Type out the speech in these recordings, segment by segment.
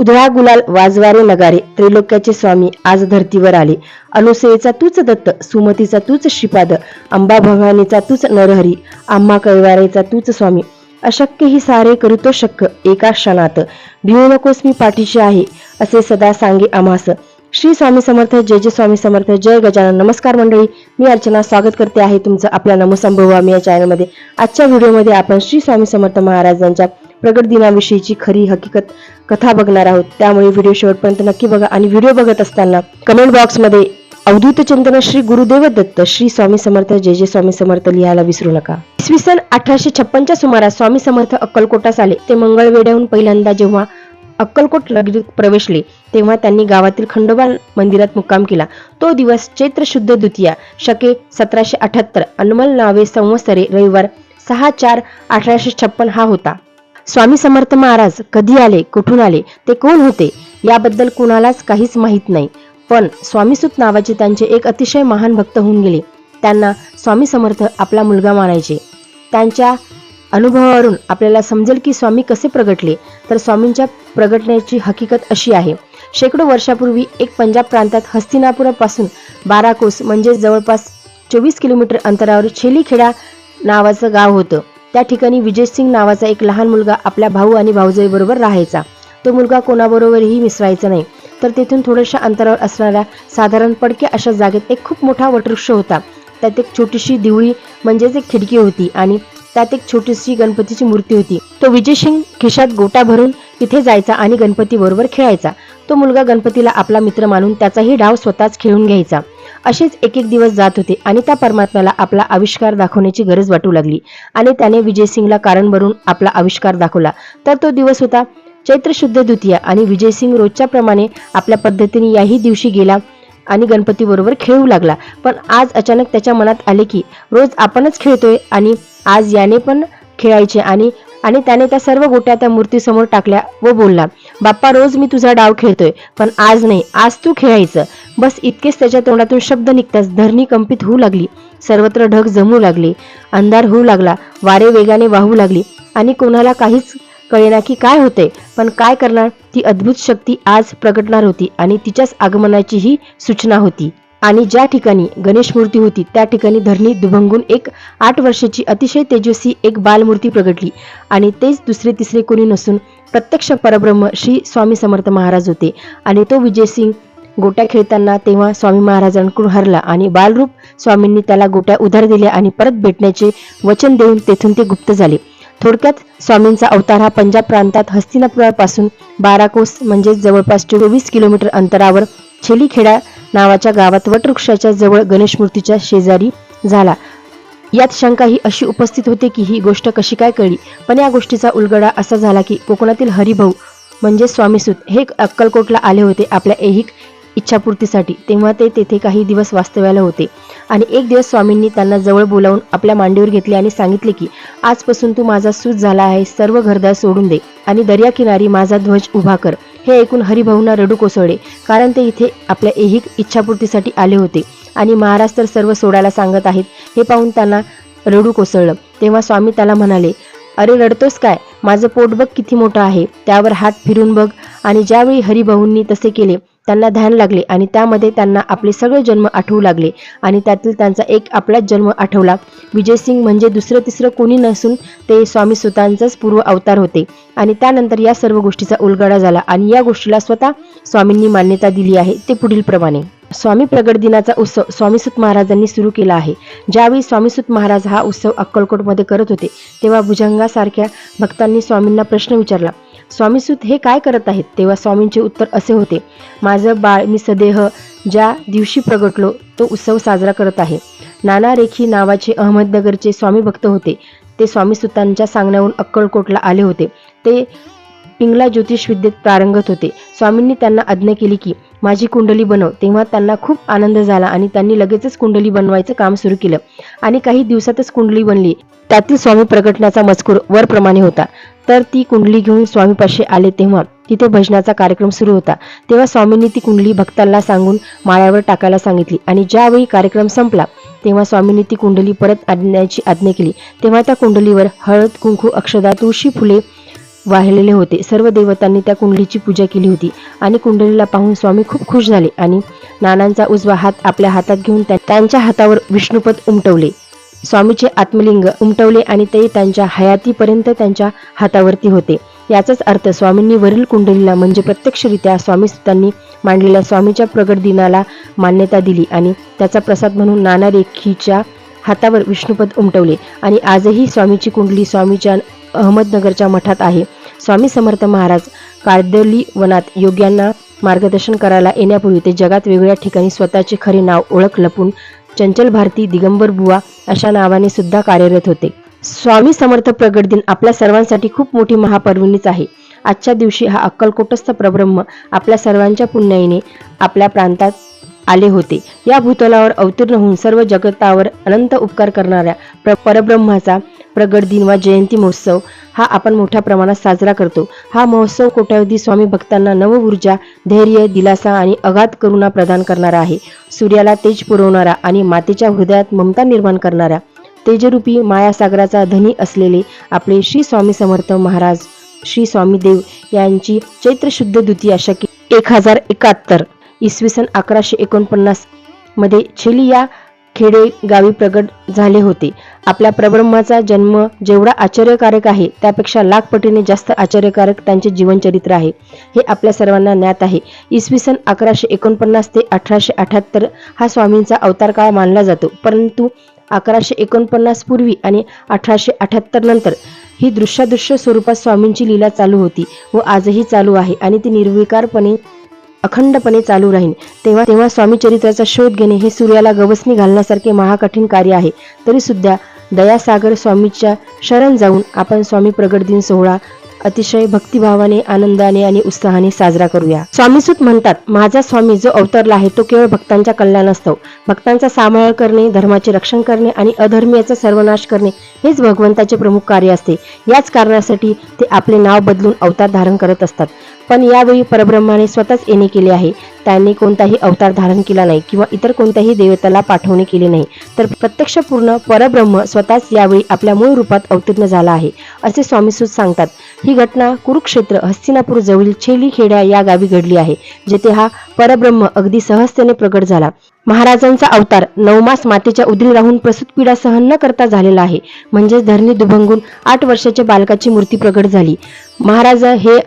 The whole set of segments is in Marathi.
उधळा गुलाल वाजवारे नगारे त्रिलोक्याचे स्वामी आज धर्तीवर आले. अनुसयेचा तूच दत्त सुमतीचा तूच श्रीपाद अंबा भवानीचा तूच नरहरी आम्हा कैवारेचा तूच स्वामी. अशक्य ही सारे करीतो शक्य एका क्षणात. भिवू नकोस मी पाठीशी आहे असे सदा सांगे आम्हास. श्री स्वामी समर्थ जय जय स्वामी समर्थ जय गजानन. नमस्कार मंडळी मी अर्चना स्वागत करते आहे तुमचं आपल्या नमोसंभव मी या चॅनलमध्ये. आजच्या व्हिडिओमध्ये आपण श्री स्वामी समर्थ महाराजांच्या प्रगट दिनाविषयीची खरी हकीकत कथा बघणार आहोत. त्यामुळे व्हिडिओ शेवटपर्यंत नक्की बघा आणि व्हिडिओ बघत असताना कमेंट बॉक्समध्ये अवधूत चिंतन श्री गुरुदेव दत्त श्री स्वामी समर्थ जय जय स्वामी समर्थ लिहायला विसरू नका. इसवी सन अठराशे छप्पनच्या सुमारास स्वामी समर्थ अक्कलकोटास आले. ते मंगळवेड्याहून पहिल्यांदा जेव्हा अक्कलकोट नगरीत प्रवेशले तेव्हा त्यांनी गावातील खंडोबा मंदिरात मुक्काम केला. तो दिवस चैत्र शुद्ध द्वितीया शके सतराशे अठ्याहत्तर अनमल नावे संवत्सरे रविवार सहा चार अठराशे छप्पन हा होता. स्वामी समर्थ महाराज कधी आले कुठून आले ते कोण होते याबद्दल कुणालाच काहीच माहीत नाही. पण स्वामीसुत नावाचे त्यांचे एक अतिशय महान भक्त होऊन गेले. त्यांना स्वामी समर्थ आपला मुलगा मानायचे. त्यांच्या अनुभवावरून आपल्याला समजेल की स्वामी कसे प्रगटले. तर स्वामींच्या प्रगटण्याची हकीकत अशी आहे. शेकडो वर्षापूर्वी एक पंजाब प्रांतात हस्तिनापुरापासून बारा कोस म्हणजे जवळपास चोवीस किलोमीटर अंतरावर छेलीखेडा नावाचं गाव होतं. त्या ठिकाणी विजयसिंग नावाचा एक लहान मुलगा आपल्या भाऊ आणि भाऊजाईबरोबर राहायचा. तो मुलगा कोणाबरोबरही मिसळायचा नाही. तर तेथून थोड्याशा अंतरावर असणाऱ्या साधारण पडक्या अशा जागेत एक खूप मोठा वटवृक्ष होता. त्यात एक छोटीशी दिवळी म्हणजेच एक खिडकी होती आणि त्यात एक छोटीशी गणपतीची मूर्ती होती. तो विजयसिंग खिशात गोटा भरून तिथे जायचा आणि गणपती बरोबर खेळायचा. तो मुलगा गणपतीला आपला मित्र मानून त्याचाही डाव स्वतःच खेळून घ्यायचा. असेच एक एक दिवस जात होते आणि त्या परमात्म्याला आपला आविष्कार दाखवण्याची गरज वाटू लागली. आणि त्याने विजयसिंगला कारण भरून आपला आविष्कार दाखवला. तर तो दिवस होता चैत्र शुद्ध द्वितीया आणि विजयसिंग रोजच्या प्रमाणे आपल्या पद्धतीने याही दिवशी गेला आणि गणपती बरोबर खेळू लागला. पण आज अचानक त्याच्या मनात आले की रोज आपणच खेळतोय आणि आज याने पण खेळायचे आणि आणि त्याने त्या सर्व गोट्या त्या मूर्तीसमोर टाकल्या व बोलला बाप्पा रोज मी तुझा डाव खेळतोय पण आज नाही आज तू खेळायचं. बस इतकेच त्याच्या तोंडातून शब्द निघताच धरणी कंपित होऊ लागली सर्वत्र ढग जमू लागले अंधार होऊ लागला वारे वेगाने वाहू लागली आणि कोणाला काहीच कळेना की काय होते पण काय करणार ती अद्भुत शक्ती आज प्रगटणार होती आणि तिच्याच आगमनाची ही सूचना होती. आणि ज्या ठिकाणी गणेश मूर्ती होती त्या ठिकाणी धरणी दुभंगून एक आठ वर्षाची अतिशय तेजस्वी एक बालमूर्ती प्रगटली. आणि तेच दुसरे तिसरे कोणी नसून प्रत्यक्ष परब्रह्म श्री स्वामी समर्थ महाराज होते. आणि तो विजयसिंग गोट्या खेळताना तेव्हा स्वामी महाराजांकडून हरला आणि बालरूप स्वामींनी त्याला गोट्या उधार दिल्या आणि परत भेटण्याचे वचन देऊन तेथून ते गुप्त झाले. थोडक्यात स्वामींचा अवतार हा पंजाब प्रांतात हस्तिनापुरापासून बारा कोस म्हणजे जवळपास चोवीस किलोमीटर अंतरावर छेलीखेडा नावाच्या गावात वटवृक्षाच्या जवळ गणेश मूर्तीच्या शेजारी झाला. यात शंका ही अशी उपस्थित होते की ही गोष्ट कशी काय कळली? पण या गोष्टीचा उलगडा असा झाला की कोकणातील हरिभाऊ म्हणजे स्वामीसूत हे अक्कलकोटला आले होते आपल्या ऐहिक इच्छापूर्तीसाठी. तेव्हा ते तेथे काही दिवस वास्तव्याला होते. आणि एक दिवस स्वामींनी त्यांना जवळ बोलावून आपल्या मांडीवर घेतले आणि सांगितले की आजपासून तू माझा सूत झाला आहे सर्व घरदार सोडून दे आणि दर्याकिनारी माझा ध्वज उभा कर. हे ऐकून हरिभाऊंना रडू कोसळले कारण ते इथे आपल्या ऐहिक इच्छापूर्तीसाठी आले होते. आणि महाराज तर सर्व सोडायला सांगत आहेत हे पाहून त्यांना रडू कोसळलं. तेव्हा स्वामी त्याला म्हणाले अरे रडतोस काय? माझं पोट बघ किती मोठं आहे. त्यावर हात फिरून बघ. आणि ज्यावेळी हरिभाऊंनी तसे केले त्यांना ध्यान लागले आणि त्यामध्ये त्यांना आपले सगळे जन्म आठवू लागले. आणि त्यातील त्यांचा एक आपलाच जन्म आठवला. विजयसिंग म्हणजे दुसरं तिसरं कोणी नसून ते स्वामी स्वतःचाच पूर्व अवतार होते. आणि त्यानंतर या सर्व गोष्टीचा उलगडा झाला आणि या गोष्टीला स्वतः स्वामींनी मान्यता दिली आहे ते पुढील प्रमाणे. स्वामी प्रगट दिनाचा उत्सव स्वामीसुत महाराजांनी सुरू केला आहे. ज्यावेळी स्वामीसुत महाराज हा उत्सव अक्कलकोटमध्ये करत होते तेव्हा भुजंगासारख्या भक्तांनी स्वामींना प्रश्न विचारला स्वामीसुत हे काय करत आहेत? तेव्हा स्वामींचे उत्तर असे होते माझं बाळ मी सदेह ज्या दिवशी प्रगटलो तो उत्सव साजरा करत आहे. नाना रेखी नावाचे अहमदनगरचे स्वामी भक्त होते. ते स्वामीसुतांच्या सांगण्यावरून अक्कलकोटला आले होते. ते पिंगला ज्योतिष विद्येत प्रारंगत होते. स्वामींनी त्यांना आज्ञा केली की माझी कुंडली बनव. तेव्हा त्यांना खूप आनंद झाला आणि त्यांनी लगेचच कुंडली बनवायचं काम सुरू केलं आणि काही दिवसातच कुंडली बनली. त्यातील स्वामी प्रगटण्याचा मजकूर वरप्रमाणे होता. तर ती कुंडली घेऊन स्वामीपाशी आले तेव्हा तिथे भजनाचा कार्यक्रम सुरू होता. तेव्हा स्वामींनी ती कुंडली भक्तांना सांगून माळ्यावर टाकायला सांगितली आणि ज्यावेळी कार्यक्रम संपला तेव्हा स्वामींनी ती कुंडली परत आणण्याची आज्ञा केली. तेव्हा त्या कुंडलीवर हळद कुंकू अक्षदा तुळशी फुले वाहिलेले होते. सर्व देवतांनी त्या कुंडलीची पूजा केली होती आणि कुंडलीला पाहून स्वामी खूप खुश झाले आणि नानांचा उजवा हात आपल्या हातात घेऊन त्या- त्यांच्या हातावर विष्णुपद उमटवले. स्वामीचे आत्मलिंग उमटवले आणि ते त्यांच्या हयातीपर्यंत त्यांच्या हातावरती होते. याचाच अर्थ स्वामींनी वरील कुंडलीला म्हणजे प्रत्यक्षरित्या स्वामी सुतांनी मांडलेल्या स्वामीच्या प्रगट दिनाला मान्यता दिली आणि त्याचा प्रसाद म्हणून नाना रेखीच्या हातावर विष्णुपद उमटवले. आणि आजही स्वामीची कुंडली स्वामीच्या अहमदनगरच्या मठात आहे. स्वामी समर्थ महाराज कार्दली वनात योग्यांना मार्गदर्शन करायला येण्यापूर्वी ते जगात वेगवेगळ्या ठिकाणी स्वतःचे खरे नाव ओळख लपून चंचल भारती दिगंबर बुवा अशा नावाने सुद्धा कार्यरत होते. स्वामी समर्थ प्रगट दिन आपल्या सर्वांसाठी खूप मोठी महापर्वणीच आहे. आजच्या दिवशी हा अक्कलकोटस्थ प्रब्रह्म आपल्या सर्वांच्या पुण्याईने आपल्या प्रांतात आले होते. या भूतलावर अवतीर्ण होऊन सर्व जगतावर अनंत उपकार करणाऱ्या प्र परब्रह्माचा प्रगट दिन वा जयंती महोत्सव हा आपण मोठ्या प्रमाणात साजरा करतो. हा महोत्सव कोट्यावधी स्वामी भक्तांना नव ऊर्जा धैर्य दिलासा आणि अगाध करुणा प्रदान करणारा आहे. सूर्याला तेज पुरवणारा आणि मातेच्या हृदयात ममता निर्माण करणारा तेजरूपी मायासागराचा धनी असलेले आपले श्री स्वामी समर्थ महाराज श्री स्वामी देव यांची चैत्र शुद्ध द्वितीया शके एक हजार एकाहत्तर इसवी सन अकराशे एकोणपन्नासमध्ये छेली या खेडे गावी प्रगट झाले होते. आपल्या प्रब्रह्माचा जन्म जेवढा आश्चर्यकारक आहे त्यापेक्षा लाख पटीने जास्त आश्चर्यकारक त्यांचे जीवनचरित्र आहे. हे आपल्या सर्वांना ज्ञात आहे. इसवी सन अकराशे एकोणपन्नास ते अठराशे अठ्याहत्तर हा स्वामींचा अवतार काळ मानला जातो. परंतु अकराशे एकोणपन्नास पूर्वी आणि अठराशे अठ्याहत्तर नंतर ही दृश्यादृश्य स्वरूपात स्वामींची लीला चालू होती व आजही चालू आहे आणि ती निर्विकारपणे अखंडपणे चालू राहील तेव्हा तेव्हा स्वामी चरित्राचा शोध घेणे हे सूर्याला गवसणी घालण्यासारखे महाकठीण कार्य आहे. तरी सुद्धा दयासागर स्वामीच्या शरण जाऊन आपण स्वामी प्रगट दिन सोहळा अतिशय भक्तिभावाने आनंदाने आणि उत्साहाने साजरा करूया. स्वामीसूत म्हणतात माझा स्वामी जो अवतरला आहे तो केवळ भक्तांच्या कल्याण असतो. भक्तांचा सांभाळ करणे धर्माचे रक्षण करणे आणि अधर्मीयाचा सर्वनाश करणे हेच भगवंताचे प्रमुख कार्य असते. याच कारणासाठी ते आपले नाव बदलून अवतार धारण करत असतात. पण यावेळी परब्रह्माने स्वतःच येणे केले आहे. त्यांनी कोणताही अवतार धारण केला नाही किंवा इतर कोणत्याही देवताला पाठवणे केले नाही. तर प्रत्यक्ष पूर्ण परब्रह्म स्वतःच यावेळी आपल्या मूळ रूपात अवतीर्ण झाला आहे असे स्वामीसूत सांगतात. ही घटना कुरुक्षेत्र हस्तिनापूर जवळील छेली खेड्या या गावी घडली आहे जेथे हा परब्रह्म अगदी सहजतेने प्रगट झाला. महाराजांचा अवतार नवमास मातेच्या उदील राहून प्रसूत पीडा सहन न करता झालेला आहे. म्हणजेच धरणी दुभंगून आठ वर्षाच्या बालकाची मूर्ती प्रगट झाली. महाराज हे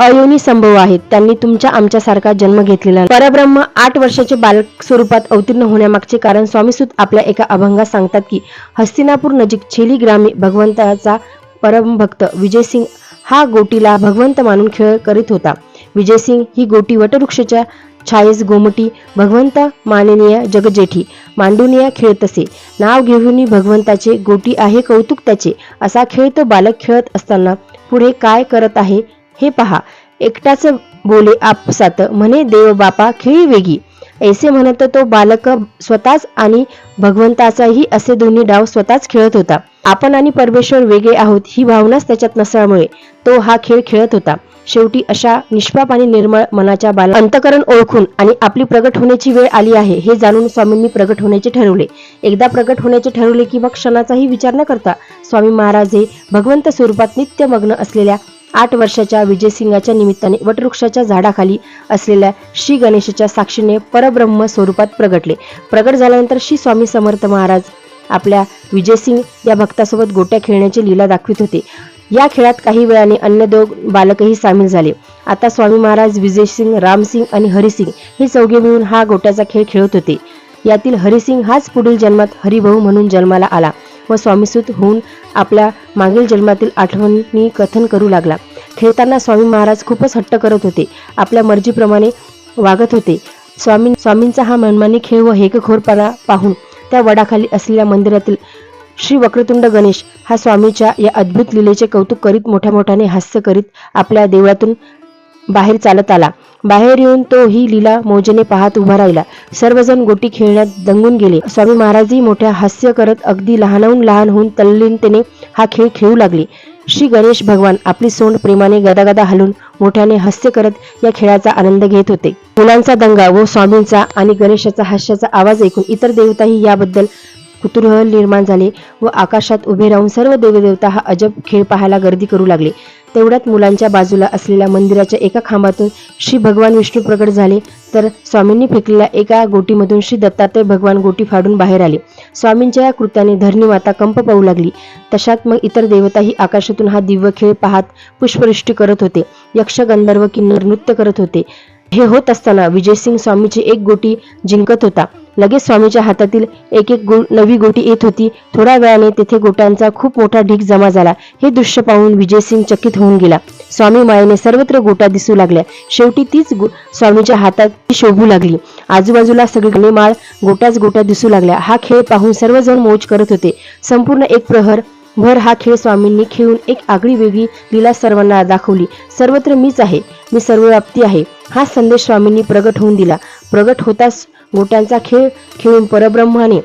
अयोनी संभव आहेत. त्यांनी तुमच्या आमच्यासारखा जन्म घेतलेला परब्रह्म आठ वर्षाचे बालक स्वरूपात अवतीर्ण होण्यामागचे कारण स्वामीसूत आपल्या एका अभंगात सांगतात की हस्तिनापूर नजीक छेली ग्रामी भगवंताचा परमभक्त विजयसिंग हा गोटीला भगवंत मानून खेळ करीत होता. विजयसिंग ही गोटी वटवृक्षाच्या छायेस गोमटी भगवंत माननीय जगजेठी मांडुनिया खेळतसे नाव घेऊन भगवंताचे गोटी आहे कौतुक त्याचे. असा खेळ तो बालक खेळत असताना पुढे काय करत आहे? हे पहा. एकटाच बोले आपसात. म्हणे देव बापा खेळी वेगी. ऐसे म्हणत तो बालक स्वतःच आणि भगवंताचाही असे दोन्ही डाव स्वतःच खेळत होता. आपण आणि परमेश्वर वेगळे आहोत ही भावनाच त्याच्यात नसल्यामुळे तो हा खेळ खेळत होता. शेवटी अशा निष्पाप आणि निर्मळ मनाच्या बाला अंतकरण ओळखून आणि आपली प्रगट होण्याची वेळ आली आहे हे जाणून स्वामींनी प्रगट होण्याचे ठरवले. एकदा प्रगट होण्याचे ठरवले की मग क्षणाचाही विचार न करता स्वामी महाराज हे भगवंत स्वरूपात नित्य मग्न असलेल्या आठ वर्षाच्या विजयसिंगाच्या निमित्ताने वटवृक्षाच्या झाडाखाली असलेल्या श्री गणेशाच्या साक्षीने परब्रह्म स्वरूपात प्रगटले. प्रगट झाल्यानंतर श्री स्वामी समर्थ महाराज आपल्या विजयसिंग या भक्तासोबत गोट्या खेळण्याची लीला दाखवित होते. या खेळात काही वेळाने अन्य दोन बालकही सामील झाले. आता स्वामी महाराज विजयसिंग रामसिंग आणि हरिसिंग हे चौघे मिळून हा गोट्याचा खेळ खेळत होते. यातील हरिसिंग हाच पुढील जन्मात हरिभाऊ म्हणून जन्माला आला. व स्वामीसूत होऊन आपल्या मागील जन्मातील आठवणी कथन करू लागला. खेळताना स्वामी महाराज खूपच हट्ट करत होते. आपल्या मर्जीप्रमाणे वागत होते. स्वामी स्वामींचा हा मनमानी खेळ व हेकखोरपणा पाहून त्या वडाखाली असलेल्या मंदिरातील श्री वक्रतुंड गणेश हा स्वामीच्या या अद्भुत लीलेचे कौतुक करीत मोठ्या मोठ्याने हास्य करीत आपल्या देवळातून बाहेर चालत आला. बाहेर येऊन तो ही लीला मोजेने पाहत उभा राहिला. सर्वजण गोटी खेळण्यात दंगून गेले. स्वामी महाराजही मोठ्या हास्य करत अगदी लहानाहून लहान होऊन तल्लीनतेने हा खेळ खेळू लागले. श्री गणेश भगवान आपली सोंड प्रेमाने गदागदा हलून मोठ्याने हास्य करत या खेळाचा आनंद घेत होते. मुलांचा दंगा व स्वामींचा आणि गणेशाचा हास्याचा आवाज ऐकून इतर देवताही याबद्दल कुतूहल निर्माण झाले व आकाशात उभे राहून सर्व देवदेवता हा अजब खेळ पाहायला गर्दी करू लागले. तेवढ्यात मुलांच्या बाजूला असलेल्या मंदिराच्या एका खांबातून श्री भगवान विष्णू प्रकट झाले. तर स्वामींनी फेकलेल्या एका गोटीमधून श्री दत्तात्रय भगवान गोटी फाडून बाहेर आले. स्वामींच्या या कृत्याने धरणी माता कंप पाहू लागली. तशात मग इतर देवताही आकाशातून हा दिव्य खेळ पाहत पुष्पवृष्टी करत होते. यक्ष गंधर्व किन्नर नृत्य करत होते. हे होत असताना विजयसिंग स्वामीची एक गोटी जिंकत होता. लगेच स्वामीच्या हातातील एक एक गो नवी गोटी येत होती. थोड्या वेळाने तेथे गोट्यांचा खूप मोठा ढीक जमा झाला. हे दृश्य पाहून विजयसिंग चकित होऊन गेला. स्वामी मायेने सर्वत्र गोटा दिसू लागल्या. शेवटी तीच गो- स्वामीच्या हातात ती शोभू लागली. आजूबाजूला सगळीकडे माळ गोट्याच गोट्या दिसू लागल्या. हा खेळ पाहून सर्वजण मौज करत होते. संपूर्ण एक प्रहर भर हा खेळ स्वामींनी खेळून एक आगळी वेगळी लीला सर्वांना दाखवली. सर्वत्र मीच आहे. मी सर्वव्याप्ती आहे. हा संदेश स्वामींनी प्रगट होऊन दिला. प्रगट होताच गोट्यांचा खेळ खेळून परब्रह्माने.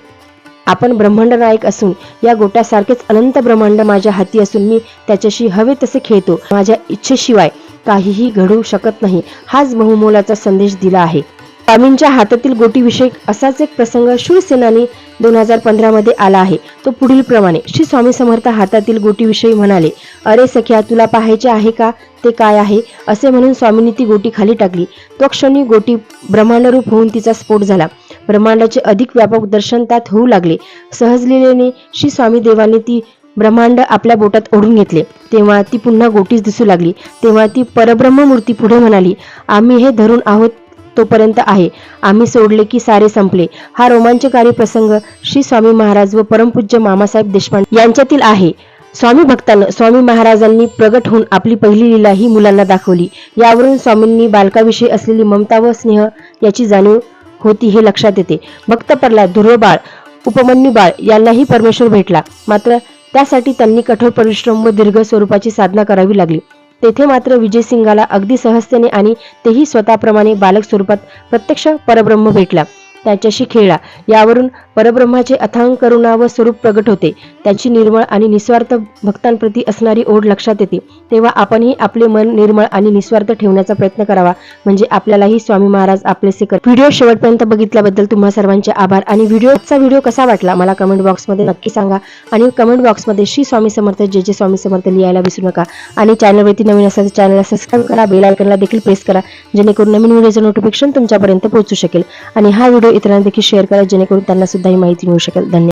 आपण ब्रह्मांड नायक असून या गोट्यासारखेच अनंत ब्रह्मांड माझ्या हाती असून मी त्याच्याशी हवे तसे खेळतो. माझ्या इच्छेशिवाय काहीही घडू शकत नाही. हाच बहुमोलाचा संदेश दिला आहे. स्वामींच्या हातातील गोटीविषयक असाच एक प्रसंग शिवसेनानी दोन हजार पंधरामध्ये आला आहे. तो पुढील प्रमाणे श्री स्वामी समर्थ हातातील गोटीविषयी म्हणाले अरे सख्या तुला पाहायचे आहे का? ते काय आहे? असे म्हणून स्वामींनी ती गोटी खाली टाकली. तो क्षणी गोटी ब्रह्मांडरूप होऊन तिचा स्फोट झाला. ब्रह्मांडाचे अधिक व्यापक दर्शन त्यात होऊ लागले. सहजलीलेने श्री स्वामी देवाने ती ब्रह्मांड आपल्या बोटात ओढून घेतले. तेव्हा ती पुन्हा गोटीच दिसू लागली. तेव्हा ती परब्रह्म मूर्ती पुढे म्हणाली आम्ही हे धरून आहोत तोपर्यंत आहे. आम्ही सोडले की सारे संपले. हा रोमांचकारी प्रसंग श्री स्वामी महाराज व परमपूज्य मामासाहेब देशपांडे यांच्यातील आहे. स्वामी भक्तांना स्वामी महाराजांनी प्रगट होऊन आपली पहिली लीला ही मुलांना दाखवली. यावरून स्वामींनी बालकाविषयी असलेली ममता व स्नेह याची जाणीव होती हे लक्षात येते. भक्त प्रल्हाद ध्रुव बाळ उपमन्यू बाळ यांनाही परमेश्वर भेटला. मात्र त्यासाठी त्यांनी कठोर परिश्रम व दीर्घ स्वरूपाची साधना करावी लागली. तेथे मात्र विजयसिंगाला अगदी सहजतेने आणि तेही स्वतःप्रमाणे बालक स्वरूपात प्रत्यक्ष परब्रह्म भेटला. त्याच्याशी खेळला. यावरून परब्रह्माचे अथांग करुणा व स्वरूप प्रगट होते. त्याची निर्मळ आणि निस्वार्थ भक्तांप्रती असणारी ओढ लक्षात येते. तेव्हा आपणही आपले मन निर्मळ आणि निस्वार्थ ठेवण्याचा प्रयत्न करावा. म्हणजे आपल्यालाही स्वामी महाराज आपलेसे कर व्हिडिओ शेवटपर्यंत बघितल्याबद्दल तुम्हा सर्वांचे आभार. आणि व्हिडिओचा व्हिडिओ कसा वाटला मला कमेंट बॉक्समध्ये नक्की सांगा. आणि कमेंट बॉक्समध्ये श्री स्वामी समर्थ जे जे स्वामी समर्थ लिहायला विसरू नका. आणि चॅनलवरती नवीन असेल तर चॅनलला सबस्क्राईब करा बेल आयकनला देखील प्रेस करा. जेणेकरून नवीन व्हिडिओचं नोटिफिकेशन तुमच्यापर्यंत पोहोचू शकेल. आणि हा व्हिडिओ इतरांना देखील शेअर करा जेणेकरून त्यांना सुद्धा ही माहिती मिळू शकेल. धन्यवाद.